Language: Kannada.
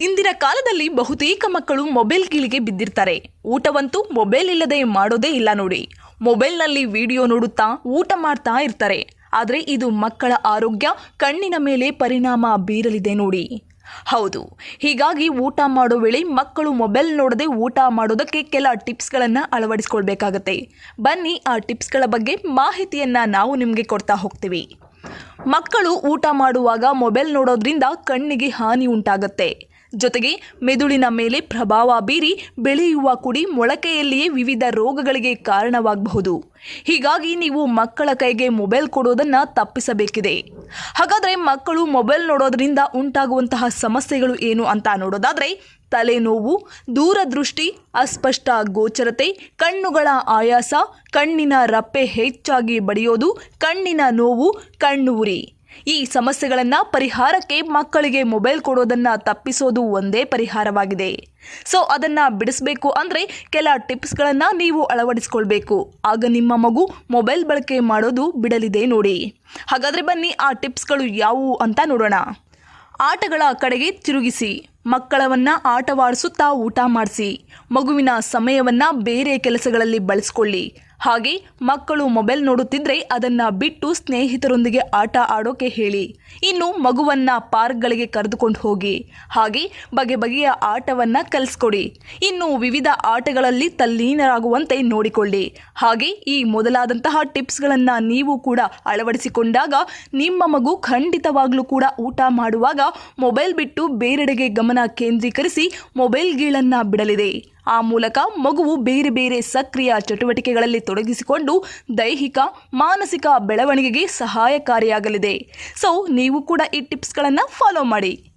ಇಂದಿನ ಕಾಲದಲ್ಲಿ ಬಹುತೇಕ ಮಕ್ಕಳು ಮೊಬೈಲ್ ಕೀಳಿಗೆ ಬಿದ್ದಿರ್ತಾರೆ. ಊಟವಂತೂ ಮೊಬೈಲ್ ಇಲ್ಲದೆ ಮಾಡೋದೇ ಇಲ್ಲ ನೋಡಿ. ಮೊಬೈಲ್ನಲ್ಲಿ ವಿಡಿಯೋ ನೋಡುತ್ತಾ ಊಟ ಮಾಡ್ತಾ ಇರ್ತಾರೆ. ಆದರೆ ಇದು ಮಕ್ಕಳ ಆರೋಗ್ಯ, ಕಣ್ಣಿನ ಮೇಲೆ ಪರಿಣಾಮ ಬೀರಲಿದೆ ನೋಡಿ. ಹೌದು, ಹೀಗಾಗಿ ಊಟ ಮಾಡೋ ವೇಳೆ ಮಕ್ಕಳು ಮೊಬೈಲ್ ನೋಡದೆ ಊಟ ಮಾಡೋದಕ್ಕೆ ಕೆಲ ಟಿಪ್ಸ್ಗಳನ್ನು ಅಳವಡಿಸ್ಕೊಳ್ಬೇಕಾಗತ್ತೆ. ಬನ್ನಿ ಆ ಟಿಪ್ಸ್ಗಳ ಬಗ್ಗೆ ಮಾಹಿತಿಯನ್ನು ನಾವು ನಿಮಗೆ ಕೊಡ್ತಾ ಹೋಗ್ತೀವಿ. ಮಕ್ಕಳು ಊಟ ಮಾಡುವಾಗ ಮೊಬೈಲ್ ನೋಡೋದ್ರಿಂದ ಕಣ್ಣಿಗೆ ಹಾನಿ ಉಂಟಾಗತ್ತೆ. ಜೊತೆಗೆ ಮೆದುಳಿನ ಮೇಲೆ ಪ್ರಭಾವ ಬೀರಿ ಬೆಳೆಯುವ ಕುಡಿ ಮೊಳಕೆಯಲ್ಲಿಯೇ ವಿವಿಧ ರೋಗಗಳಿಗೆ ಕಾರಣವಾಗಬಹುದು. ಹೀಗಾಗಿ ನೀವು ಮಕ್ಕಳ ಕೈಗೆ ಮೊಬೈಲ್ ಕೊಡೋದನ್ನು ತಪ್ಪಿಸಬೇಕಿದೆ. ಹಾಗಾದರೆ ಮಕ್ಕಳು ಮೊಬೈಲ್ ನೋಡೋದ್ರಿಂದ ಉಂಟಾಗುವಂತಹ ಸಮಸ್ಯೆಗಳು ಏನು ಅಂತ ನೋಡೋದಾದರೆ ತಲೆನೋವು, ದೂರದೃಷ್ಟಿ, ಅಸ್ಪಷ್ಟ ಗೋಚರತೆ, ಕಣ್ಣುಗಳ ಆಯಾಸ, ಕಣ್ಣಿನ ರಪ್ಪೆ ಹೆಚ್ಚಾಗಿ ಬಡಿಯೋದು, ಕಣ್ಣಿನ ನೋವು ಕಣ್ಣು ಈ ಸಮಸ್ಯೆಗಳನ್ನು ಪರಿಹಾರಕ್ಕೆ ಮಕ್ಕಳಿಗೆ ಮೊಬೈಲ್ ಕೊಡೋದನ್ನು ತಪ್ಪಿಸೋದು ಒಂದೇ ಪರಿಹಾರವಾಗಿದೆ. ಸೊ, ಅದನ್ನು ಬಿಡಿಸಬೇಕು ಅಂದರೆ ಕೆಲ ಟಿಪ್ಸ್ಗಳನ್ನು ನೀವು ಅಳವಡಿಸ್ಕೊಳ್ಬೇಕು. ಆಗ ನಿಮ್ಮ ಮಗು ಮೊಬೈಲ್ ಬಳಕೆ ಮಾಡೋದು ಬಿಡಲಿದೆ ನೋಡಿ. ಹಾಗಾದರೆ ಬನ್ನಿ ಆ ಟಿಪ್ಸ್ಗಳು ಯಾವುವು ಅಂತ ನೋಡೋಣ. ಆಟಗಳ ಕಡೆಗೆ ತಿರುಗಿಸಿ, ಮಕ್ಕಳವನ್ನ ಆಟವಾಡಿಸುತ್ತಾ ಊಟ ಮಾಡಿಸಿ, ಮಗುವಿನ ಸಮಯವನ್ನ ಬೇರೆ ಕೆಲಸಗಳಲ್ಲಿ ಬಳಸ್ಕೊಳ್ಳಿ. ಹಾಗೆ ಮಕ್ಕಳು ಮೊಬೈಲ್ ನೋಡುತ್ತಿದ್ದರೆ ಅದನ್ನ ಬಿಟ್ಟು ಸ್ನೇಹಿತರೊಂದಿಗೆ ಆಟ ಆಡೋಕೆ ಹೇಳಿ. ಇನ್ನು ಮಗುವನ್ನ ಪಾರ್ಕ್ಗಳಿಗೆ ಕರೆದುಕೊಂಡು ಹೋಗಿ. ಹಾಗೆ ಬಗೆ ಬಗೆಯ ಆಟವನ್ನು ಕಲಿಸ್ಕೊಡಿ. ಇನ್ನು ವಿವಿಧ ಆಟಗಳಲ್ಲಿ ತಲ್ಲೀನರಾಗುವಂತೆ ನೋಡಿಕೊಳ್ಳಿ. ಹಾಗೆ ಈ ಮೊದಲಾದಂತಹ ಟಿಪ್ಸ್ಗಳನ್ನು ನೀವು ಕೂಡ ಅಳವಡಿಸಿಕೊಂಡಾಗ ನಿಮ್ಮ ಮಗು ಖಂಡಿತವಾಗಲೂ ಕೂಡ ಊಟ ಮಾಡುವಾಗ ಮೊಬೈಲ್ ಬಿಟ್ಟು ಬೇರೆಡೆಗೆ ಗಮನ ಕೇಂದ್ರೀಕರಿಸಿ ಮೊಬೈಲ್ ಗೀಳನ್ನು ಬಿಡಲಿದೆ. ಆ ಮೂಲಕ ಮಗುವು ಬೇರೆ ಬೇರೆ ಸಕ್ರಿಯ ಚಟುವಟಿಕೆಗಳಲ್ಲಿ ತೊಡಗಿಸಿಕೊಂಡು ದೈಹಿಕ, ಮಾನಸಿಕ ಬೆಳವಣಿಗೆಗೆ ಸಹಾಯಕಾರಿಯಾಗಲಿದೆ. ಸೊ ನೀವು ಕೂಡ ಈ ಟಿಪ್ಸ್ಗಳನ್ನು ಫಾಲೋ ಮಾಡಿ.